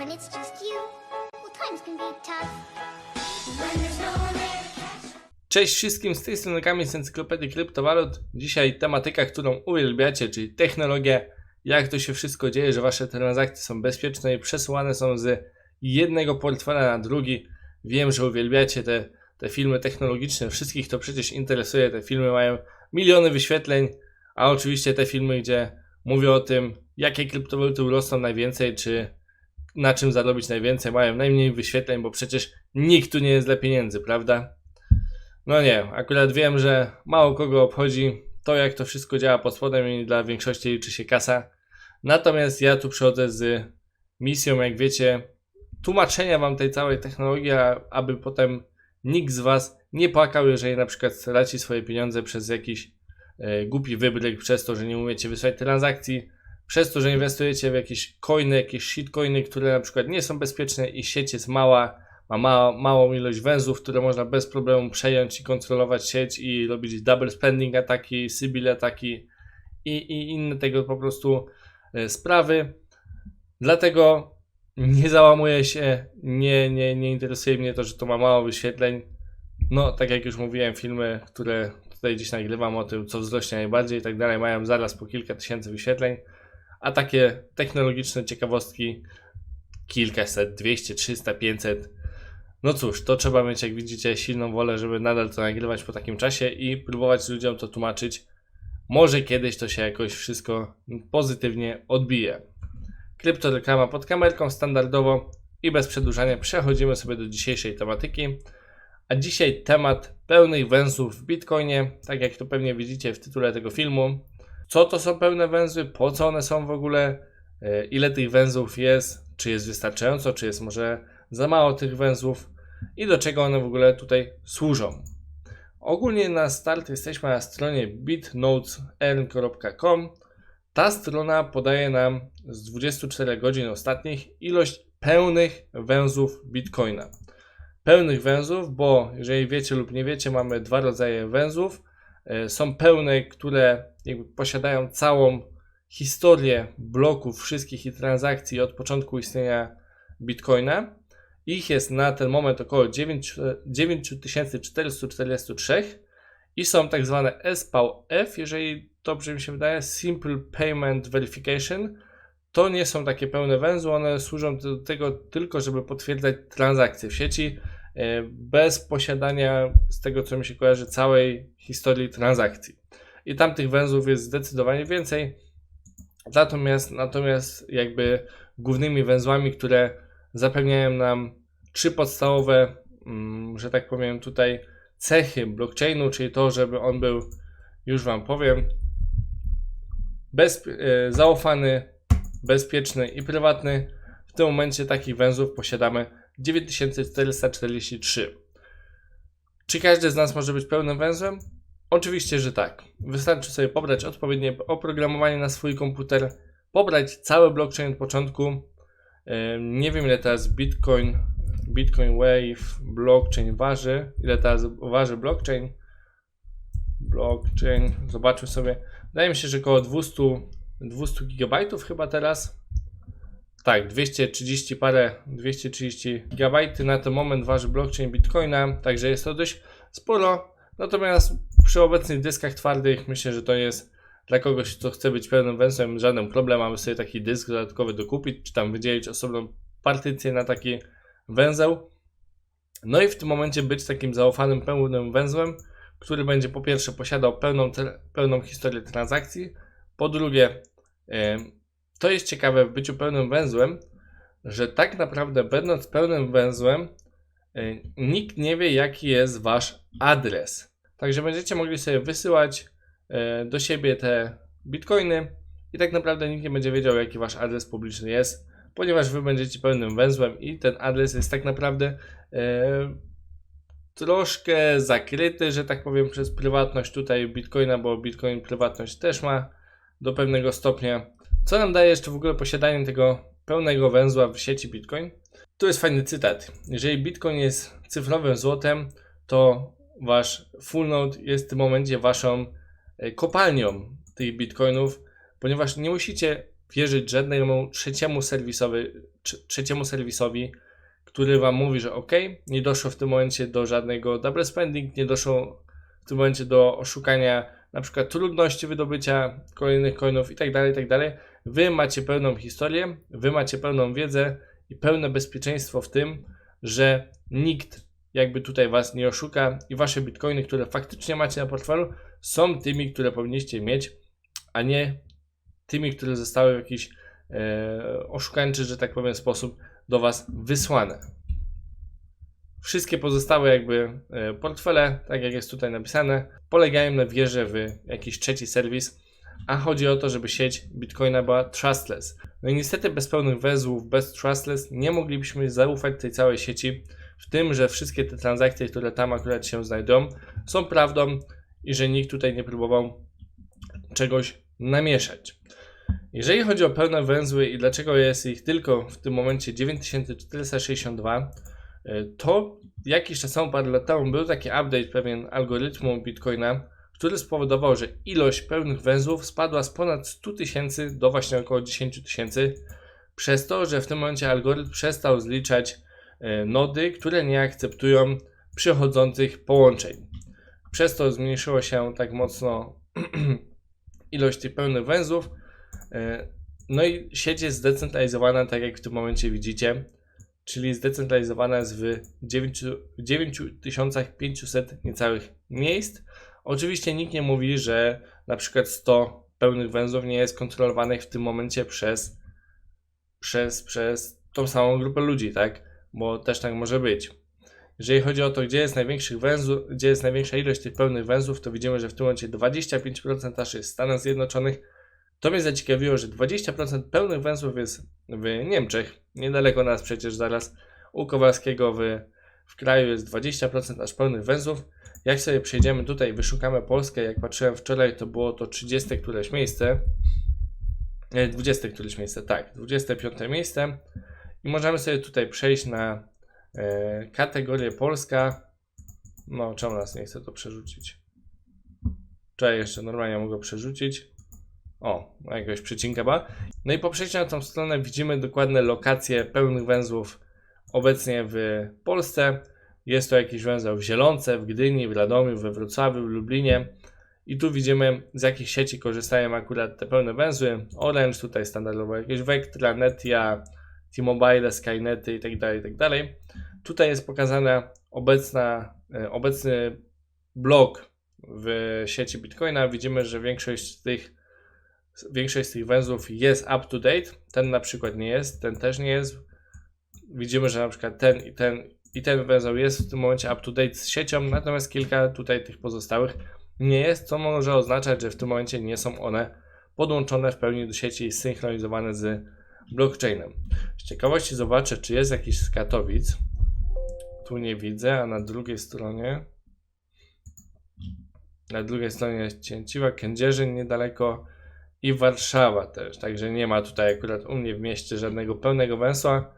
when it's just you, well, times can be tough. No Cześć wszystkim, z tej strony Kamil z Encyklopedii Kryptowalut. Dzisiaj tematyka, którą uwielbiacie, czyli technologia, jak to się wszystko dzieje, że wasze transakcje są bezpieczne i przesyłane są z jednego portfela na drugi. Wiem, że uwielbiacie te, te filmy technologiczne, wszystkich to przecież interesuje, te filmy mają miliony wyświetleń, a oczywiście te filmy, gdzie mówię o tym, jakie kryptowaluty urosną najwięcej, czy na czym zarobić najwięcej, mają najmniej wyświetleń, bo przecież nikt tu nie jest dla pieniędzy, prawda? No nie, akurat wiem, że mało kogo obchodzi to, jak to wszystko działa pod spodem i dla większości liczy się kasa. Natomiast ja tu przychodzę z misją, jak wiecie, tłumaczenia wam tej całej technologii, aby potem nikt z was nie płakał, jeżeli na przykład straci swoje pieniądze przez jakiś e, głupi wybryk, przez to, że nie umiecie wysłać transakcji, przez to, że inwestujecie w jakieś coiny, jakieś shitcoiny, które na przykład nie są bezpieczne i sieć jest mała, ma ma małą ilość węzłów, które można bez problemu przejąć i kontrolować sieć i robić double spending ataki, sybil ataki i, i inne tego po prostu e, sprawy. Dlatego nie załamuję się, nie, nie, nie interesuje mnie to, że to ma mało wyświetleń. No, tak jak już mówiłem, filmy, które tutaj dziś nagrywam o tym, co wzrośnie najbardziej i tak dalej, mają zaraz po kilka tysięcy wyświetleń, a takie technologiczne ciekawostki kilkaset, 200, 300, 500 no cóż, to trzeba mieć, jak widzicie, silną wolę, żeby nadal to nagrywać po takim czasie i próbować ludziom to tłumaczyć. Może kiedyś to się jakoś wszystko pozytywnie odbije. Kryptoreklama pod kamerką standardowo i bez przedłużania przechodzimy sobie do dzisiejszej tematyki. A dzisiaj temat pełnych węzłów w Bitcoinie, tak jak to pewnie widzicie w tytule tego filmu. Co to są pełne węzły, po co one są w ogóle, e, ile tych węzłów jest, czy jest wystarczająco, czy jest może za mało tych węzłów i do czego one w ogóle tutaj służą. Ogólnie na start jesteśmy na stronie bitnotesn.com. Ta strona podaje nam z 24 godzin ostatnich ilość pełnych węzłów Bitcoina. Pełnych węzłów, bo jeżeli wiecie lub nie wiecie, mamy dwa rodzaje węzłów. E, Są pełne, które posiadają całą historię bloków wszystkich i transakcji od początku istnienia Bitcoina. Ich jest na ten moment około 9 9443 i są tak zwane SPF, jeżeli dobrze mi się wydaje, Simple Payment Verification. To nie są takie pełne węzły, one służą do tego tylko, żeby potwierdzać transakcje w sieci bez posiadania, z tego co mi się kojarzy, całej historii transakcji. I tam tych węzłów jest zdecydowanie więcej. Natomiast, natomiast jakby głównymi węzłami, które zapewniają nam trzy podstawowe, mm, że tak powiem, tutaj cechy blockchainu, czyli to, żeby on był, już Wam powiem, bezp- e, zaufany, bezpieczny i prywatny. W tym momencie takich węzłów posiadamy 9443. Czy każdy z nas może być pełnym węzłem? Oczywiście, że tak. Wystarczy sobie pobrać odpowiednie oprogramowanie na swój komputer, pobrać cały blockchain od początku. Nie wiem ile teraz Bitcoin, Bitcoin Wave blockchain waży, ile teraz waży blockchain. Blockchain, zobaczmy sobie. Wydaje mi się, że około 200, 200 GB chyba teraz. Tak, 230 parę, 230 GB na ten moment waży blockchain Bitcoina, także jest to dość sporo. Natomiast przy obecnych dyskach twardych myślę, że to jest dla kogoś, kto chce być pełnym węzłem, żaden problem, aby sobie taki dysk dodatkowy dokupić, czy tam wydzielić osobną partycję na taki węzeł. No i w tym momencie być takim zaufanym pełnym węzłem, który będzie po pierwsze posiadał pełną, pełną historię transakcji, po drugie, em, to jest ciekawe w byciu pełnym węzłem, że tak naprawdę będąc pełnym węzłem, e, nikt nie wie jaki jest wasz adres. Także będziecie mogli sobie wysyłać e, do siebie te bitcoiny i tak naprawdę nikt nie będzie wiedział jaki wasz adres publiczny jest, ponieważ wy będziecie pełnym węzłem i ten adres jest tak naprawdę e, troszkę zakryty, że tak powiem, przez prywatność tutaj Bitcoina, bo Bitcoin prywatność też ma do pewnego stopnia. Co nam daje jeszcze w ogóle posiadanie tego pełnego węzła w sieci Bitcoin? Tu jest fajny cytat. Jeżeli Bitcoin jest cyfrowym złotem, to wasz full node jest w tym momencie waszą e, kopalnią tych bitcoinów, ponieważ nie musicie wierzyć żadnemu trzeciemu serwisowi, trze- trzeciemu serwisowi, który wam mówi, że ok, nie doszło w tym momencie do żadnego double spending, nie doszło w tym momencie do oszukania na przykład trudności wydobycia kolejnych coinów i tak Wy macie pełną historię, wy macie pełną wiedzę i pełne bezpieczeństwo w tym, że nikt jakby tutaj was nie oszuka i wasze bitcoiny, które faktycznie macie na portfelu, są tymi, które powinniście mieć, a nie tymi, które zostały w jakiś e, oszukańczy, że tak powiem, sposób do was wysłane. Wszystkie pozostałe jakby e, portfele, tak jak jest tutaj napisane, polegają na wierze w jakiś trzeci serwis, a chodzi o to, żeby sieć Bitcoina była trustless. No i niestety bez pełnych węzłów, bez trustless nie moglibyśmy zaufać tej całej sieci, w tym, że wszystkie te transakcje, które tam akurat się znajdują, są prawdą i że nikt tutaj nie próbował czegoś namieszać. Jeżeli chodzi o pełne węzły i dlaczego jest ich tylko w tym momencie 9462, y, to jakiś czas temu, parę lat temu był taki update pewien algorytmu Bitcoina, który spowodował, że ilość pełnych węzłów spadła z ponad 100 tysięcy do właśnie około 10 tysięcy, przez to, że w tym momencie algorytm przestał zliczać y, nody, które nie akceptują przychodzących połączeń. Przez to zmniejszyło się tak mocno ilość tych pełnych węzłów. E, No i sieć jest zdecentralizowana, tak jak w tym momencie widzicie, czyli zdecentralizowana jest w 9 9500 niecałych miejsc. Oczywiście nikt nie mówi, że na przykład 100 pełnych węzłów nie jest kontrolowanych w tym momencie przez, przez, przez tą samą grupę ludzi, tak? Bo też tak może być. Jeżeli chodzi o to, gdzie jest, największych węzłów, gdzie jest największa ilość tych pełnych węzłów, to widzimy, że w tym momencie 25% aż jest w Stanach Zjednoczonych. To mnie zaciekawiło, że 20% pełnych węzłów jest w Niemczech. Niedaleko nas przecież zaraz u Kowalskiego w, w kraju jest 20% aż pełnych węzłów. Jak sobie przejdziemy tutaj, wyszukamy Polskę, jak patrzyłem wczoraj, to było to 30 któreś miejsce. Nie, 20 któreś miejsce, tak, 25 miejsce. I możemy sobie tutaj przejść na e, kategorię Polska. No, czemu nas nie chce to przerzucić? Czekaj, jeszcze normalnie mogę przerzucić. O, jakiegoś przecinka ma. No i po przejściu na tą stronę widzimy dokładne lokacje pełnych węzłów obecnie w Polsce. Jest to jakiś węzeł w Zielonce, w Gdyni, w Radomiu, we Wrocławiu, w Lublinie. I tu widzimy z jakich sieci korzystają akurat te pełne węzły. Orange, tutaj standardowo jakieś Vectra, Netia, T-Mobile, Skynety itd., itd. Tutaj jest pokazana obecna, e, obecny blok w sieci Bitcoina. Widzimy, że większość z tych większość z tych węzłów jest up to date. Ten na przykład nie jest, ten też nie jest. Widzimy, że na przykład ten i ten i ten węzeł jest w tym momencie up to date z siecią, natomiast kilka tutaj tych pozostałych nie jest, co może oznaczać, że w tym momencie nie są one podłączone w pełni do sieci i synchronizowane z blockchainem. Z ciekawości zobaczę, czy jest jakiś z Katowic. Tu nie widzę, a na drugiej stronie na drugiej stronie jest Cięciwa, Kędzierzyn niedaleko i Warszawa też, także nie ma tutaj akurat u mnie w mieście żadnego pełnego węzła.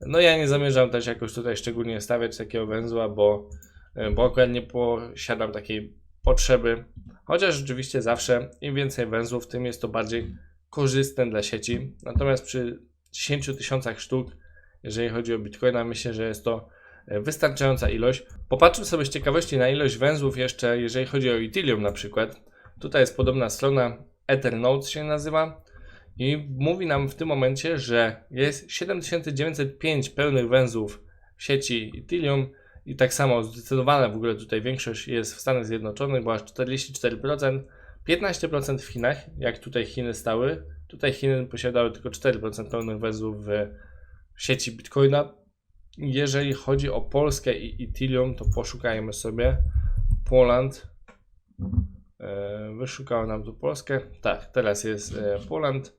No ja nie zamierzam też jakoś tutaj szczególnie stawiać takiego węzła, bo, e, bo akurat nie posiadam takiej potrzeby. Chociaż rzeczywiście zawsze im więcej węzłów, tym jest to bardziej korzystne dla sieci. Natomiast przy 10 tysiącach sztuk, jeżeli chodzi o Bitcoina, myślę, że jest to e, wystarczająca ilość. Popatrzmy sobie z ciekawości na ilość węzłów jeszcze, jeżeli chodzi o Ethereum na przykład. Tutaj jest podobna strona, Ethernodes się nazywa i mówi nam w tym momencie, że jest 7905 pełnych węzłów w sieci Ethereum i tak samo zdecydowana w ogóle tutaj większość jest w Stanach Zjednoczonych, bo aż 44%, 15% w Chinach, jak tutaj Chiny stały. Tutaj Chiny posiadały tylko 4% pełnych węzłów w sieci Bitcoina. Jeżeli chodzi o Polskę i Ethereum, to poszukajmy sobie Poland. E, Wyszukało nam tu Polskę. Tak, teraz jest e, Poland.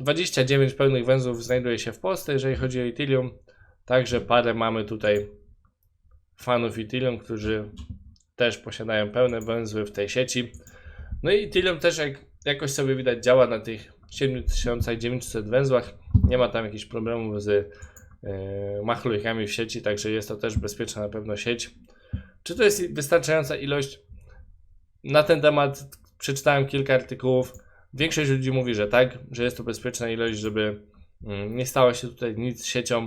29 pełnych węzłów znajduje się w Polsce, jeżeli chodzi o Ethereum. Także parę mamy tutaj fanów Ethereum, którzy też posiadają pełne węzły w tej sieci. No i Ethereum też jak, jakoś sobie widać działa na tych 7900 węzłach. Nie ma tam jakichś problemów z e, machlojkami w sieci, także jest to też bezpieczna na pewno sieć. Czy to jest wystarczająca ilość? Na ten temat przeczytałem kilka artykułów. Większość ludzi mówi, że tak, że jest to bezpieczna ilość, żeby mm, nie stało się tutaj nic siecią.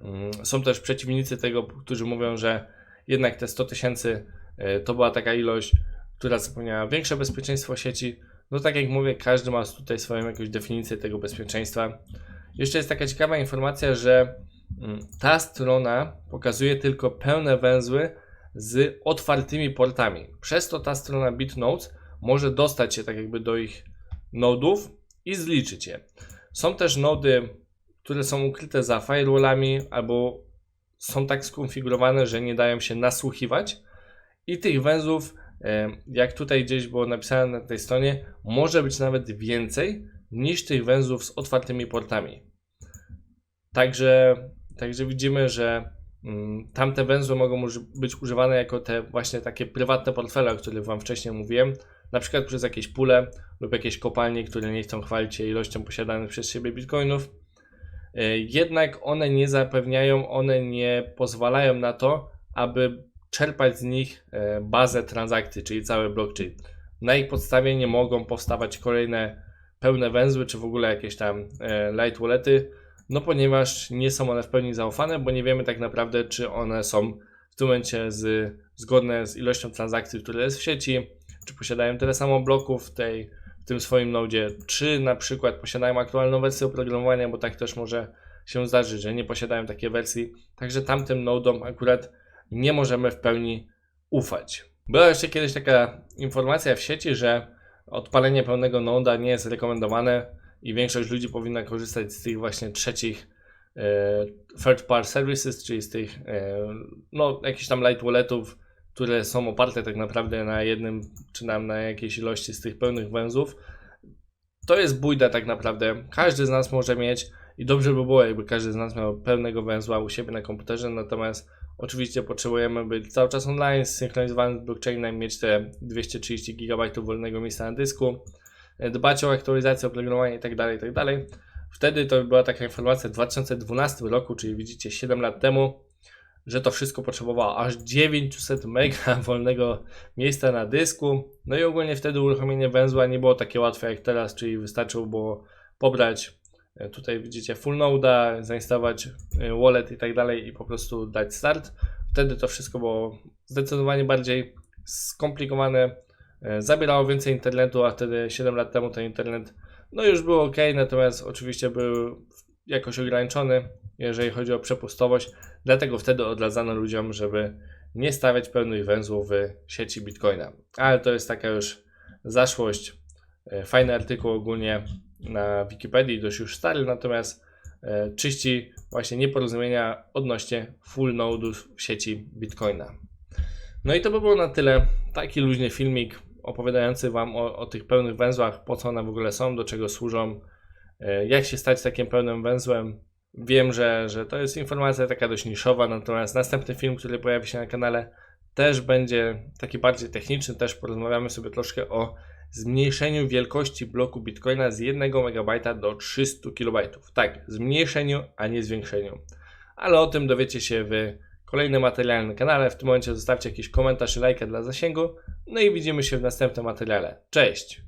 Mm, Są też przeciwnicy tego, którzy mówią, że jednak te 100 tysięcy e, to była taka ilość, która zapewniała większe bezpieczeństwo sieci. No tak jak mówię, każdy ma tutaj swoją jakąś definicję tego bezpieczeństwa. Jeszcze jest taka ciekawa informacja, że mm, ta strona pokazuje tylko pełne węzły z otwartymi portami. Przez to ta strona BitNotes może dostać się tak jakby do ich nodów i zliczyć je. Są też nody, które są ukryte za firewallami albo są tak skonfigurowane, że nie dają się nasłuchiwać i tych węzłów, jak tutaj gdzieś było napisane na tej stronie, może być nawet więcej niż tych węzłów z otwartymi portami. Także, także widzimy, że mm, tamte węzły mogą być używane jako te właśnie takie prywatne portfele, o których Wam wcześniej mówiłem, na przykład przez jakieś pule lub jakieś kopalnie, które nie chcą chwalić się ilością posiadanych przez siebie bitcoinów. E, Jednak one nie zapewniają, one nie pozwalają na to, aby czerpać z nich e, bazę transakcji, czyli cały blockchain. Na ich podstawie nie mogą powstawać kolejne pełne węzły, czy w ogóle jakieś tam e, light wallety, no ponieważ nie są one w pełni zaufane, bo nie wiemy tak naprawdę, czy one są w tym momencie z, zgodne z ilością transakcji, które jest w sieci, czy posiadają tyle samo bloków w, tej, w tym swoim nodzie, czy na przykład posiadają aktualną wersję oprogramowania, bo tak też może się zdarzyć, że nie posiadają takiej wersji. Także tamtym nodom akurat nie możemy w pełni ufać. Była jeszcze kiedyś taka informacja w sieci, że odpalenie pełnego noda nie jest rekomendowane i większość ludzi powinna korzystać z tych właśnie trzecich e, third party services, czyli z tych e, no, jakichś tam light walletów, które są oparte tak naprawdę na jednym, czy nam na jakiejś ilości z tych pełnych węzłów. To jest bójda tak naprawdę. Każdy z nas może mieć i dobrze by było, jakby każdy z nas miał pełnego węzła u siebie na komputerze, natomiast oczywiście potrzebujemy być cały czas online, zsynchronizowany z blockchainem, mieć te 230 GB wolnego miejsca na dysku, e, dbać o aktualizację oprogramowania itd., itd. Wtedy to była taka informacja w 2012 roku, czyli widzicie 7 lat temu, że to wszystko potrzebowało aż 900 mega wolnego miejsca na dysku. No i ogólnie wtedy uruchomienie węzła nie było takie łatwe jak teraz, czyli wystarczyło było pobrać e, tutaj widzicie full node'a, zainstalować e, wallet i tak dalej i po prostu dać start. Wtedy to wszystko było zdecydowanie bardziej skomplikowane, e, zabierało więcej internetu, a wtedy 7 lat temu ten internet no już był ok, natomiast oczywiście był jakoś ograniczony, jeżeli chodzi o przepustowość, dlatego wtedy odradzano ludziom, żeby nie stawiać pełnych węzłów w sieci Bitcoina. Ale to jest taka już zaszłość. E, Fajny artykuł ogólnie na Wikipedii, dość już stary, natomiast e, czyści właśnie nieporozumienia odnośnie full nodów w sieci Bitcoina. No i to by było na tyle. Taki luźny filmik opowiadający Wam o, o tych pełnych węzłach, po co one w ogóle są, do czego służą, e, jak się stać takim pełnym węzłem. Wiem, że, że to jest informacja taka dość niszowa, natomiast następny film, który pojawi się na kanale, też będzie taki bardziej techniczny. Też porozmawiamy sobie troszkę o zmniejszeniu wielkości bloku Bitcoina z 1 MB do 300 KB. Tak, zmniejszeniu, a nie zwiększeniu. Ale o tym dowiecie się w kolejnym materiale na kanale. W tym momencie zostawcie jakiś komentarz i lajka dla zasięgu. No i widzimy się w następnym materiale. Cześć!